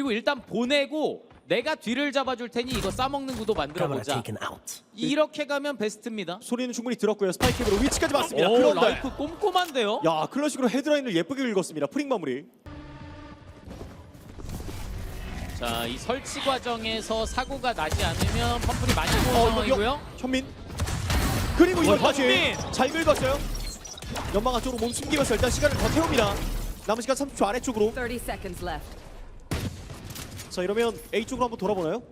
그리고 일단 보내고 내가 뒤를 잡아줄 테니 이거 싸먹는 구도 만들어 Camera 보자. taken out. 이렇게 가면 베스트입니다. 소리는 충분히 들었고요. 스파이크로 위치까지 맞습니다. 오, 그런데 라이프 꼼꼼한데요. 야 클래식으로 헤드라인을 예쁘게 긁었습니다. 프링 마무리. 자, 이 설치 과정에서 사고가 나지 않으면 펌플이 많이 어, 이거 상황이고요. 현민. 그리고 이번까지 현민! 잘 긁었어요. 연막 안쪽으로 몸 숨기면서 일단 시간을 더 태웁니다. 남은 시간 30초 아래쪽으로. 30 seconds left. 자 이러면 A 쪽으로 한번 돌아보나요?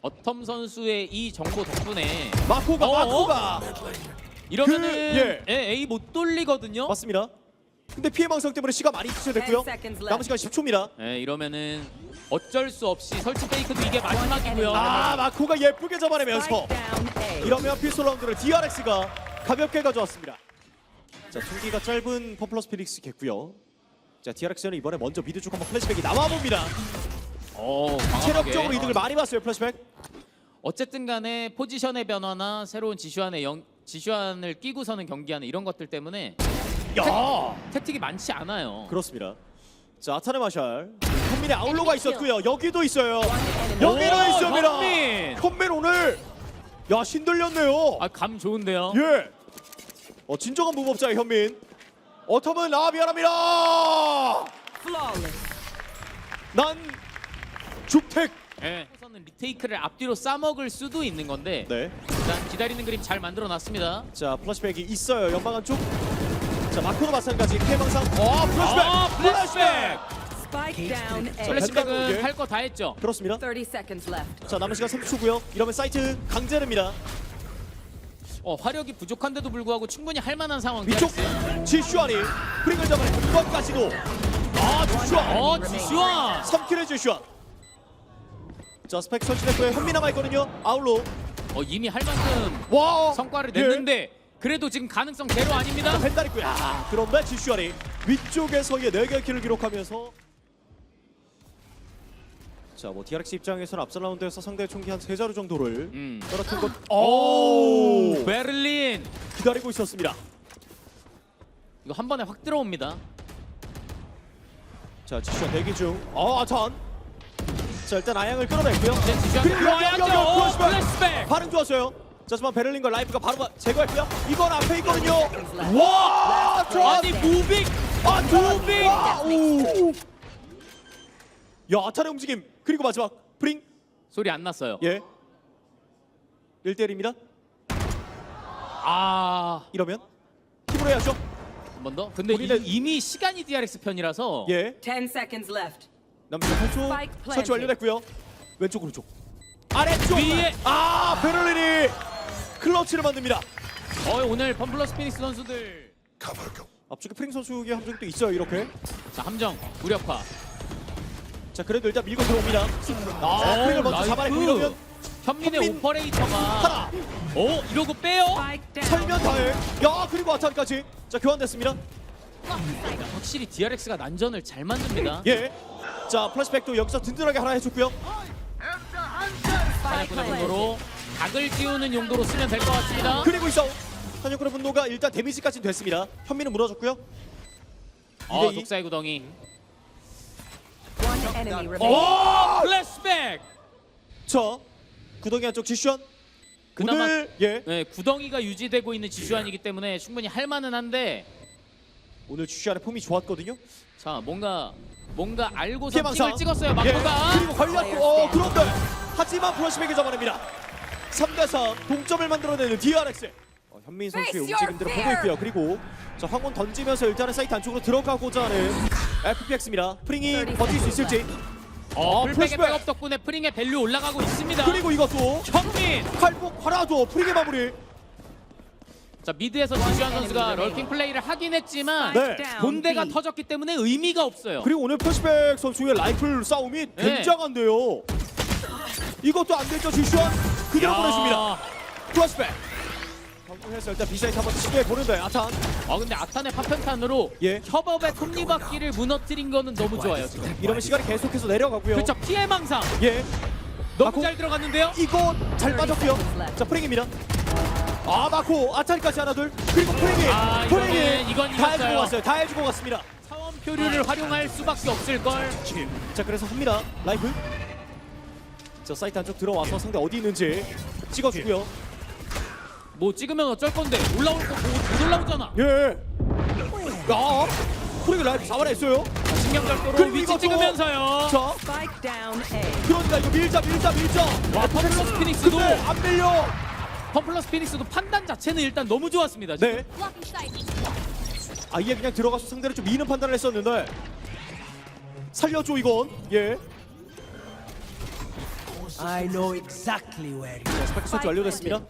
어텀 선수의 이 정보 덕분에 마코가 어? 마코가 이러면은 그, 예. 예, A 못 돌리거든요. 맞습니다. 근데 피해 망상 때문에 시간 많이 투자됐고요. 10 seconds left. 남은 시간 10초입니다. 예, 이러면은 어쩔 수 없이 설치 페이크도 이게 마지막이고요. 아 마코가 예쁘게 잡아내면서 Spike down A. 이러면 피스톨 라운드를 DRX가 가볍게 가져왔습니다. 자 총기가 짧은 퍼플러스 피닉스 겠고요. 자 DRX는 이번에 먼저 미드 쪽 한번 플래시백이 나와 봅니다. 어. 체력적으로 이득을 많이 봤어요 플래시백. 어쨌든 간에 포지션의 변화나 새로운 지슈안의 영, 지슈안을 끼고서는 경기하는 이런 것들 때문에 야 택틱이 많지 않아요. 그렇습니다. 자 아타네 마샬 현민의 아울로가 있었고요. 여기도 있어요. 오, 여기도 있습니다. 현민! 현민 오늘 야 신들렸네요. 아, 감 좋은데요. 예. 어 진정한 무법자의 현민. 어텀은 아 미안합니다. 난 죽택. 예. 우선은 리테이크를 앞뒤로 싸먹을 수도 있는 건데 네. 일단 기다리는 그림 잘 만들어 놨습니다. 자 플래시백이 있어요. 연방 안쪽. 자 마코도 마찬가지. 피해망상. 어 플래시백. 아, 플래시백! Spike down A. 플래시백은 예. 할거 다 했죠. 그렇습니다. 30 seconds left. 자 남은 시간 30초고요. 이러면 사이트 강제릅니다. 어, 화력이 부족한데도 불구하고 충분히 할 만한 상황. 위쪽. 지슈안이 프링을 잡아낸 이번까지도. 아 지슈안. 어, 지슈안! 3킬의 지슈안. 자 스파이크 설치됐고요. 현민 남아있거든요. 아울로. 어, 이미 할 만큼 와. 성과를 예. 냈는데 그래도 지금 가능성 제로 아닙니다. 펜달 있고요. 아, 그런데 지슈안이 위쪽에서의 4개의 킬을 기록하면서 자, 뭐 DRX 입장에서는 앞선 라운드에서 상대의 총기 한 3자루 정도를 음. 떨어뜨린 것 오, 오! 베를린. 기다리고 있었습니다. 이거 한 번에 확 들어옵니다. 자, 지슈안 대기 중. 어, 아찬. 자, 일단 아양을 끌어냈고요. 이제 여기, 여기, 들어와야죠. 플래시백. 반응 좋았어요. 자, 하지만 베를린과 라이프가 바로 바- 제거했고요. 이건 앞에 있거든요. 와! 좋아! 아니 무빙. 아, 무빙. 와! 오! 야, 아찬의 움직임. 그리고 마지막 프링. 소리 안 났어요. 예. 1대1입니다. 아, 이러면 힘으로 해야죠. 한 번 더. 근데 우리는- 이, 이미 시간이 DRX 편이라서 예. 10 seconds left. 남자 8초 Spike planted. 설치 완료됐고요. 왼쪽 오른쪽. 아래쪽. 위에. 아 베를린이 클러치를 만듭니다. 어, 오늘 펌플러스 피닉스 선수들 앞쪽에 프링 선수의 함정도 있어요 이렇게. 자 함정 무력화. 자 그래도 일단 밀고 들어옵니다. 아 프링을 먼저 나이스. 잡아내고 이러면 현민의 현민. 오퍼레이터가 하나 오 이러고 빼요. 살면 다해. 야 그리고 아탄까지. 자 교환됐습니다. 확실히 DRX가 난전을 잘 만듭니다. 예. 자 플래시백도 여기서 든든하게 하나 해줬고요. 사냥꾼의. 분노로 각을 띄우는 용도로 쓰면 될 것 같습니다. 그리고 있어. 한영군의 분노가 일단 데미지까지는 됐습니다. 현민은 무너졌고요. 어, 2대2. 독사의 구덩이. One enemy 오 remaining. 플래시백. 자 구덩이 한쪽 지슈안. 그나마 오늘 예 네, 구덩이가 유지되고 있는 지슈안이기 때문에 충분히 할 만은 한데 오늘 지슈안의 폼이 좋았거든요. 자 뭔가 뭔가 알고서 피해망상. 픽을 찍었어요 예, 마코가. 그리고 걸렸고 어 그런데 하지만 플러시백을 잡아냅니다 3대4 동점을 만들어내는 DRX 어, 현민 선수의 Face 움직임들을 보고 fear. 있고요 그리고 자 황혼 던지면서 일단은 사이트 안쪽으로 들어가고자 하는 FPX입니다 프링이 버틸 수 있을지 어, 어, 풀백의 플래시백. 백업 덕분에 프링의 밸류 올라가고 있습니다. 그리고 이것도 현민. 칼복 하나도 프링의 마무리 자 미드에서 지슈안 선수가 럴킹 플레이를 하긴 했지만 네. 본대가. 터졌기 때문에 의미가 없어요. 그리고 오늘 플래시백 선수의 라이플 싸움이 네. 굉장한데요 이것도 안 되죠 지슈안 그대로 야. 보내줍니다 플래시백 성공해서 일단 비사이트 한번 시도해 보는데 아탄 아 근데 아탄의 파편탄으로 예. 협업의 톱니바퀴를 무너뜨린 거는 너무 좋아요 지금. 이러면 시간이 계속해서 내려가고요. 그렇죠 피해망상 예. 너무. 잘 들어갔는데요. 이거 잘 빠졌고요. 자 프링입니다. 아 마코 아타리까지 하나 둘 그리고 프링이 아, 프링이 이건 다 해주고 이겼어요. 갔어요. 다 해주고 갔습니다. 차원 표류를 활용할 수밖에 없을 걸. 자 그래서 합니다 라이프 자 사이트 안쪽 들어와서 상대 어디 있는지 찍어주고요 뭐 찍으면 어쩔 건데 올라올 거못 올라오잖아. 예. 야 프리그 라이프 잡아냈어요 자, 신경절도로 그리고 위치 또- 찍으면서요. 자 Spike down A. 그러니까 이거 밀자 밀자 밀자 와 펌플러스 피닉스도 근데 안 밀려 펌플러스 피닉스도 판단 자체는 일단 너무 좋았습니다. 지금. 네 아예 그냥 들어가서 상대를 좀 미는 판단을 했었는데 살려줘 이건 예 I know exactly where you 스파이크 설치 완료됐습니다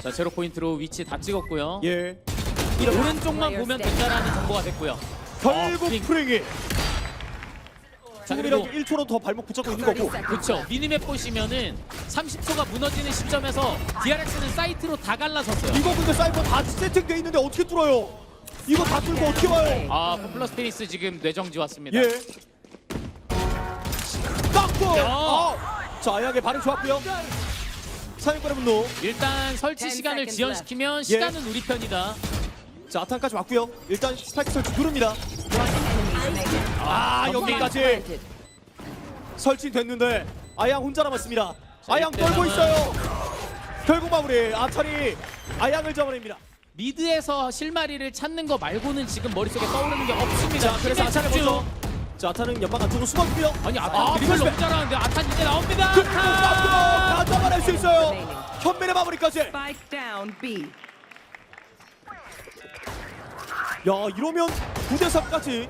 자 제로 포인트로 위치 다 찍었고요. 예 오른쪽만 보면 된다라는 정보가 됐고요. 결국 어, 핑. 프링이 자 그리고 1초로 더 발목 붙잡고 있는 거고 그렇죠. 미니맵 보시면은 30초가 무너지는 시점에서 DRX는 사이트로 다 갈라섰어요. 이거 근데 사이버 다 세팅돼 있는데 어떻게 뚫어요 이거 다 뚫고 어떻게 와요 아 펌플러스 피닉스 지금 뇌정지 왔습니다. 예 딱고 야. 아. 자 아약의 반응 좋았고요 사육관의 분노 일단 설치 Ten 시간을 지연시키면 시간은 우리 편이다. 자 아탄까지 왔고요 일단 스파이크 설치 누릅니다 아 Spike 여기까지. 설치됐는데 아양 혼자 남았습니다 자, 아양 떨고 있어요 결국 마무리 아탄이 아양을 잡아냅니다 미드에서 실마리를 찾는 거 말고는 지금 머릿속에 떠오르는 게 없습니다. 자 그래서 집중. 먼저 자 아탄은 연막 안쪽으로 숨었고요 아니 아탄 아, 드리블 플래시백. 너무 잘하는데 아탄 이제 나옵니다. 그리고 다! 잡아낼 수 있어요 현민의 마무리까지 야 Spike down B. 이러면 9대 3까지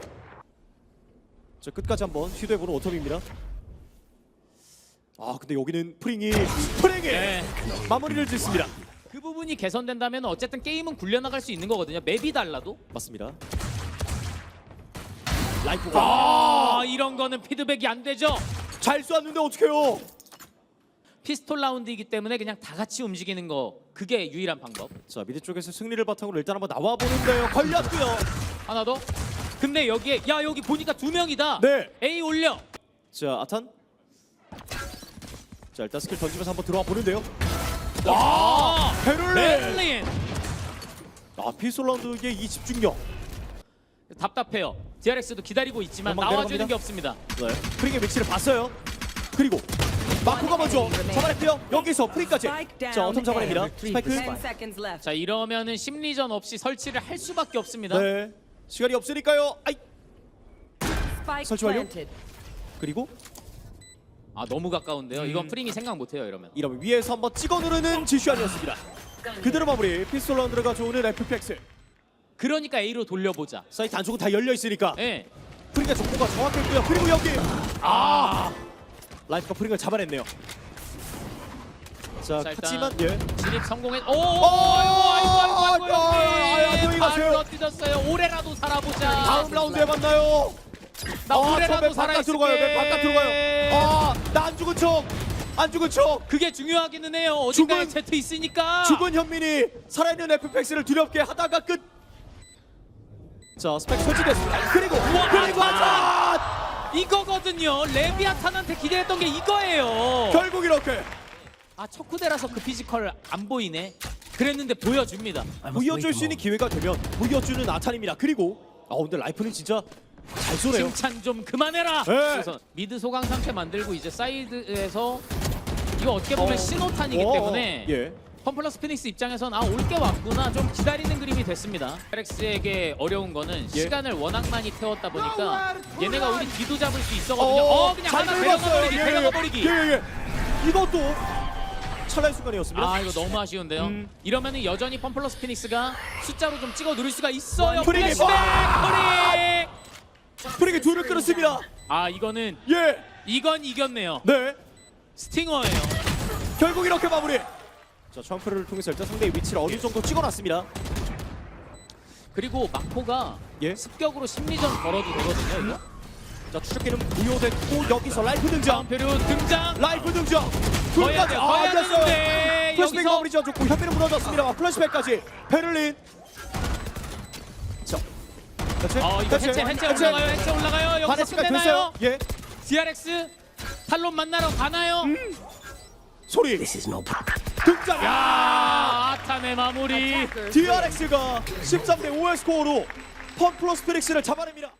자 끝까지 한번 시도해보는 오톱입니다 아 근데 여기는 프링이 프링이 네. 마무리를 짓습니다 그 부분이 개선된다면 어쨌든 게임은 굴려나갈 수 있는 거거든요. 맵이 달라도. 맞습니다 라이프가 아 이런 거는 피드백이 안 되죠. 잘 쏘았는데 어떡해요 피스톨 라운드이기 때문에 그냥 다 같이 움직이는 거 그게 유일한 방법. 자 미드 쪽에서 승리를 바탕으로 일단 한번 나와보는데요 걸렸고요 하나 더. 근데 여기에 야 여기 보니까 두 명이다. 네. A 올려. 자 아탄 자 일단 스킬 던지면서 한번 들어와 보는데요 와. 베를린 베를린. 아 피솔라운드 의 이 집중력 답답해요. DRX도 기다리고 있지만 금방 나와주는 내려갑니다. 게 없습니다. 네. 프링의 위치를 봤어요 그리고 마코가 먼저 잡아냈고요 여기서 프링까지 자 어텀 잡아냅니다 스파이크 Ten seconds left. 자 이러면은 심리전 없이 설치를 할 수밖에 없습니다. 네 시간이 없으니까요 아이 설치 완료. 그리고 아 너무 가까운데요. 음. 이건 프링이 생각 못해요 이러면. 이러면 위에서 한번 찍어 누르는 지슈안이었습니다 그대로 마무리 피솔라운드가 좋은 FPX 그러니까 A로 돌려보자. 사이트 안쪽은 다 열려 있으니까 예. 프링의 정보가 정확했고요 그리고 여기 아 라이프가 프링을 잡아냈네요 자, 자, 하지만 예 진입 성공했. 오, 어, 아이고 아이고 아이고 아이고 아, 아, 아, 뛰었어요. 올해라도 살아보자. 다음 라운드에 만나요 나 아, 올해라도 저맨 바깥 들어가요 맨 바깥 들어가요 아 나 안 죽은 척 안 죽은 척 그게 중요하기는 해요. 어딘가에 죽은- 제트 있으니까. 죽은 현민이 살아있는 FPX를 두렵게 하다가 끝. 자 스펙 설치됐습니다. 그리고 우와, 그리고! 아탄 이거거든요. 레비아탄한테 기대했던 게 이거예요. 결국 이렇게 아 척후대라서 그 피지컬 안 보이네. 그랬는데 보여줍니다. Wait 보여줄 수 있는 moment. 기회가 되면 보여주는 아탄입니다. 그리고 아 근데 라이프는 진짜 잘 쏘네요. 칭찬 좀 그만해라. 네. 그래서 미드 소강 상태 만들고 이제 사이드에서 이거 어떻게 보면 어. 신호탄이기 어, 때문에 예. 펌플러스 피닉스 입장에선 아 올게 왔구나 좀 기다리는 그림이 됐습니다. 페렉스에게 어려운 거는 예. 시간을 워낙 많이 태웠다 보니까 얘네가 우리 뒤도 잡을 수 있어거든요. 어, 그냥 잘 하나 긁었어요. 데려가버리기, 예, 데려가버리기. 예, 예, 예. 이것도 찰나의 순간이었습니다. 아 이거 너무 아쉬운데요. 음. 이러면은 여전히 펌플러스 피닉스가 숫자로 좀 찍어 누를 수가 있어요. 프리기. 플래시백 와! 프리. 프리게 둘을 끌었습니다. 아 이거는 예. 이건 이겼네요. 네. 스팅어예요. 결국 이렇게 마무리. 자 트럼프를 통해서 일단 상대의 위치를 어느 정도 찍어놨습니다. 그리고 마코가 예. 습격으로 심리전 걸어도 되거든요. 이거. 자 추적기는 무효됐고 여기서 라이프 등장. 다음 페류 등장. 라이프 등장. 둘까지 돼. 아, 안 됐어요. 되는데 플래시백 여기서 마무리 지어줬고 현민은 무너졌습니다. 플래시백까지 베를린. 자, 대체, 어 이거 해체 해체 올라가요. 해체 올라가요. 여기서 끝내나요? 됐어요. 예, DRX 탈론 만나러 가나요? 소리 This is no problem. 등장. 야 아탄의 마무리. DRX가 13대 5의 스코어로 펌플러스 피닉스를 잡아냅니다.